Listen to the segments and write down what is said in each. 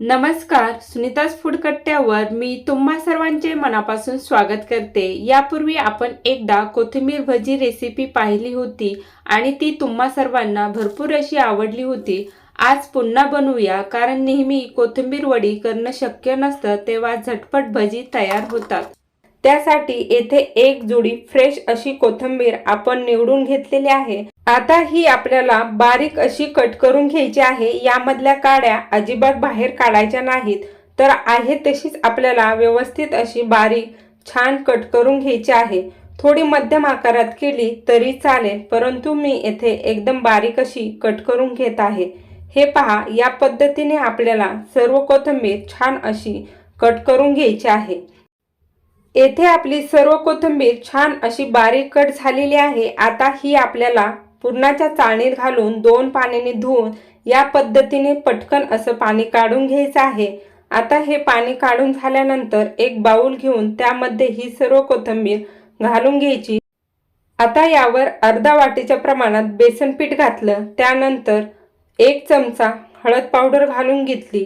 नमस्कार सुनीताज फूड कट्ट्यावर मी तुम्हा सर्वांचे मनापासून स्वागत करते. यापूर्वी आपण एकदा कोथिंबीर भजी रेसिपी पाहिली होती आणि ती तुम्हा सर्वांना भरपूर अशी आवडली होती. आज पुन्हा बनवूया कारण नेहमी कोथिंबीर वडी करणं शक्य नसतं तेव्हा झटपट भजी तयार होतात. त्यासाठी येथे एक जुडी फ्रेश अशी कोथिंबीर आपण निवडून घेतलेली आहे. आता ही आपल्याला बारीक अशी कट करून घ्यायची आहे. यामधल्या काड्या अजिबात बाहेर काढायच्या नाहीत. तर आहे तशीच आपल्याला व्यवस्थित अशी बारीक छान कट करून घ्यायची आहे. थोडी मध्यम आकारात केली तरी चालेल परंतु मी येथे एकदम बारीक अशी कट करून घेत आहे. हे पहा या पद्धतीने आपल्याला सर्व कोथिंबीर छान अशी कट करून घ्यायची आहे. येथे आपली सर्व कोथिंबीर छान अशी बारीक कट झालेली आहे. आता ही आपल्याला पुरणाच्या चाळणीत घालून दोन पाण्याने धुवून या पद्धतीने पटकन असं पाणी काढून घ्यायचं आहे. आता हे पाणी काढून झाल्यानंतर एक बाऊल घेऊन त्यामध्ये ही सर्व कोथिंबीर घालून घ्यायची. आता यावर अर्धा वाटीच्या प्रमाणात बेसन पीठ घातलं. त्यानंतर एक चमचा हळद पावडर घालून घेतली.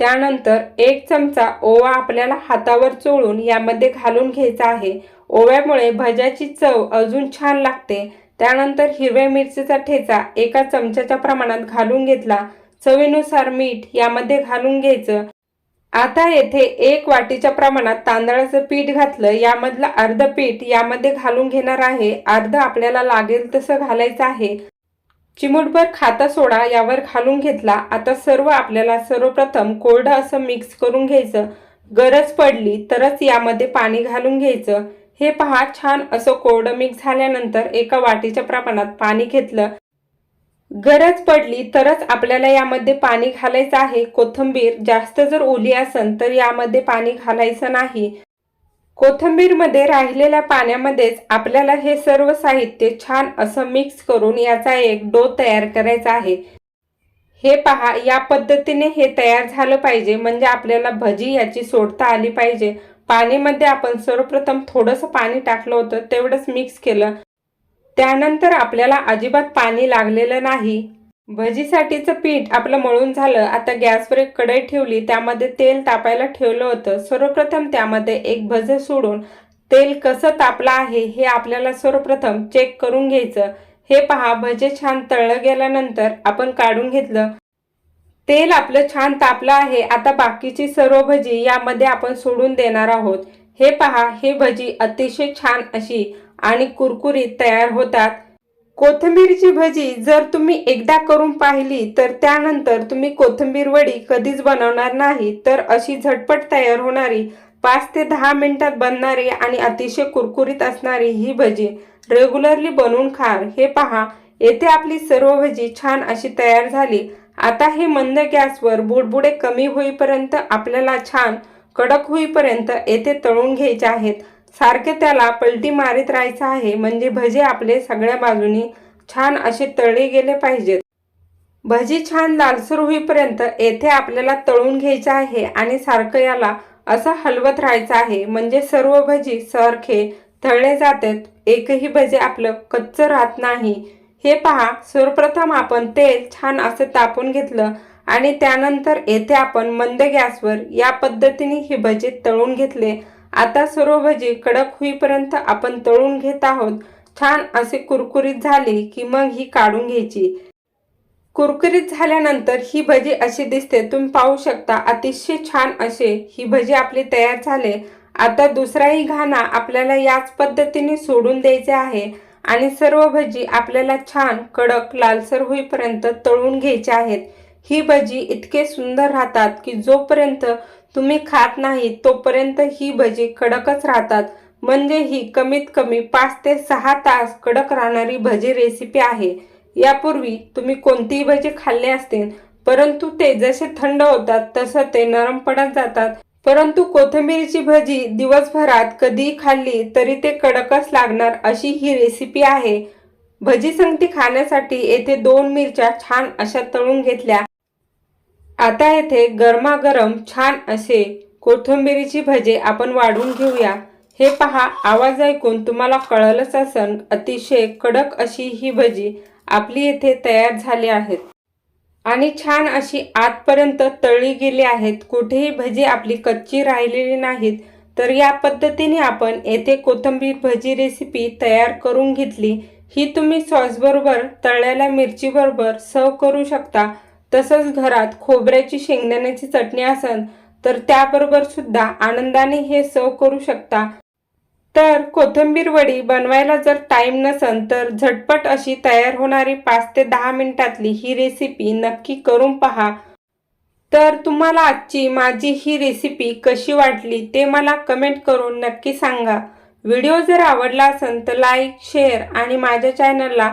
त्यानंतर एक चमचा ओवा आपल्याला हातावर चोळून यामध्ये घालून घ्यायचा आहे. ओव्यामुळे भज्याची चव अजून छान लागते. त्यानंतर हिरव्या मिरचीचा ठेचा एका चमच्याच्या प्रमाणात घालून घेतला. चवीनुसार मीठ यामध्ये घालून घ्यायचं. आता येथे एक वाटीच्या प्रमाणात तांदळाचं पीठ घातलं. यामधलं अर्ध पीठ यामध्ये घालून घेणार आहे. अर्ध आपल्याला लागेल तसं घालायचं आहे. चिमूटभर खाता सोडा यावर घालून घेतला. आता सर्व आपल्याला सर्वप्रथम कोरडं असं मिक्स करून घ्यायचं. गरज पडली तरच यामध्ये पाणी घालून घ्यायचं. हे पहा छान असं कोरडं मिक्स झाल्यानंतर एका वाटीच्या प्रमाणात पाणी घेतलं. गरज पडली तरच आपल्याला यामध्ये पाणी घालायचं आहे. कोथिंबीर जास्त जर ओली असेल तर यामध्ये पाणी घालायचं नाही. कोथिंबीरमध्ये राहिलेल्या पाण्यामध्येच आपल्याला हे सर्व साहित्य छान असं मिक्स करून याचा एक डो तयार करायचा आहे. हे पहा या पद्धतीने हे तयार झालं पाहिजे. म्हणजे आपल्याला भजी याची सोडता आली पाहिजे. पाणीमध्ये आपण सर्वप्रथम थोडंसं पाणी टाकलं होतं तेवढंच मिक्स केलं. त्यानंतर आपल्याला अजिबात पाणी लागलेलं नाही. भजीसाठीचं पीठ आपलं मळून झालं आता गॅसवर एक कढई ठेवली त्यामध्ये तेल तापायला ठेवलं होतं. सर्वप्रथम त्यामध्ये एक भजे सोडून तेल कसं तापलं आहे हे आपल्याला सर्वप्रथम चेक करून घ्यायचं. हे पहा भजे छान तळलं गेल्यानंतर आपण काढून घेतलं. तेल आपलं छान तापलं आहे आता बाकीची सर्व भजी यामध्ये आपण सोडून देणार आहोत. हे पहा हे भजी अतिशय छान अशी आणि कुरकुरीत तयार होतात. कोथिंबीरची भजी जर तुम्ही एकदा करून पाहिली तर त्यानंतर तुम्ही कोथिंबीर वडी कधीच बनवणार नाही. तर अशी झटपट तयार होणारी पाच ते दहा मिनिटात बनणारी आणि अतिशय कुरकुरीत असणारी ही भजी रेग्युलरली बनवून खा हे पहा येथे आपली सर्व भजी छान अशी तयार झाली. आता हे मंद गॅसवर बुडबुडे कमी होईपर्यंत आपल्याला छान कडक होईपर्यंत येथे तळून घ्यायचे आहेत. सारखे त्याला पलटी मारित राहायचं आहे म्हणजे भजे आपले सगळ्या बाजूनी छान असे तळले गेले पाहिजेत. भजी छान लालसर होईपर्यंत येथे आपल्याला तळून घ्यायचं आहे आणि सारखं याला असं हलवत राहायचं आहे म्हणजे सर्व भजी सारखे तळले जातात. एकही भजे आपलं कच्चं राहत नाही. हे पहा सर्वप्रथम आपण तेल छान असं तापून घेतलं आणि त्यानंतर येथे आपण मंद गॅसवर या पद्धतीने हे भजे तळून घेतले. आता सर्व भजी कडक होईपर्यंत आपण तळून घेत आहोत. छान असे कुरकुरीत झाली की मग ही काढून घ्यायची. कुरकुरीत झाल्यानंतर ही भजी अशी दिसते. तुम्ही पाहू शकता अतिशय छान असे ही भजी आपली तयार झाले. आता दुसराही घाणा आपल्याला याच पद्धतीने सोडून द्यायचे आहे आणि सर्व भजी आपल्याला छान कडक लालसर होईपर्यंत तळून घ्यायचे आहेत. ही भजी इतके सुंदर राहतात की जोपर्यंत तुम्ही खात नाही तोपर्यंत ही भजी कडकच राहतात. म्हणजे ही कमीत कमी पाच ते सहा तास कडक राहणारी भजी रेसिपी आहे. यापूर्वी तुम्ही कोणतीही भजी खाल्ले असतील परंतु ते जसे थंड होतात तसं ते नरम पडत जातात. परंतु कोथिंबीरची भजी दिवसभरात कधीही खाल्ली तरी ते कडकच लागणार अशी ही रेसिपी आहे. भजी संगती खाण्यासाठी येथे दोन मिरच्या छान अशा तळून घेतल्या. आता येथे गरमागरम छान असे कोथिंबिरीची भजे आपण वाढून घेऊया. हे पहा आवाज ऐकून तुम्हाला कळलंच असन अतिशय कडक अशी ही भजी आपली येथे तयार झाली आहेत. आणि छान अशी आतपर्यंत तळली गेली आहेत. कुठेही भजी आपली कच्ची राहिलेली नाहीत तर या पद्धतीने आपण येथे कोथिंबीर भजी रेसिपी तयार करून घेतली. ही तुम्ही सॉसबरोबर तळलेल्या मिरचीबरोबर सर्व करू शकता. तसंच घरात खोबऱ्याची शेंगदाण्याची चटणी असेल तर त्याबरोबर सुद्धा आनंदाने हे सर्व करू शकता. तर कोथिंबीर वडी बनवायला जर टाईम नसेल तर झटपट अशी तयार होणारी पाच ते दहा मिनिटातली ही रेसिपी नक्की करून पहा. तर तुम्हाला आजची माझी ही रेसिपी कशी वाटली ते मला कमेंट करून नक्की सांगा. व्हिडिओ जर आवडला असेल तर लाईक शेअर आणि माझ्या चॅनलला